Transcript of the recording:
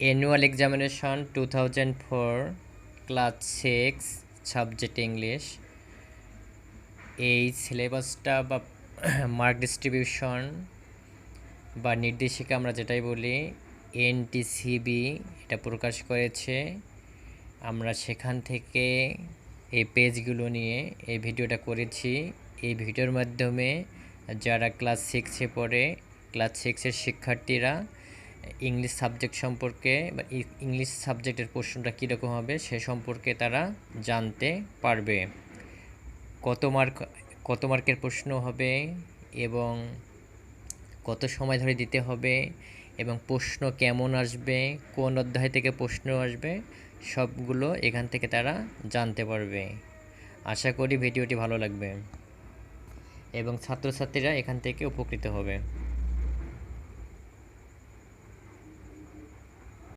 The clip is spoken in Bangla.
Annual examination two thousand four class six subject English এই সিলেবাসটা বা মার্ক ডিস্ট্রিবিউশন বা নির্দেশিকা আমরা যেটাই বলি এনটিসিবি এটা প্রকাশ করেছে। আমরা সেখান থেকে এই পেজগুলো নিয়ে এই ভিডিওটা করেছি। এই ভিডিওর মাধ্যমে যারা ক্লাস সিক্সে পড়ে ক্লাস সিক্সের শিক্ষার্থীরা ইংলিশ সাবজেক্ট সম্পর্কে বা ইংলিশ সাবজেক্টের প্রশ্নটা কীরকম হবে সে সম্পর্কে তারা জানতে পারবে। কত মার্ক, কত মার্কের প্রশ্ন হবে এবং কত সময় ধরে দিতে হবে এবং প্রশ্ন কেমন আসবে, কোন অধ্যায় থেকে প্রশ্ন আসবে, সবগুলো এখান থেকে তারা জানতে পারবে। আশা করি ভিডিওটি ভালো লাগবে এবং ছাত্রছাত্রীরা এখান থেকে উপকৃত হবে।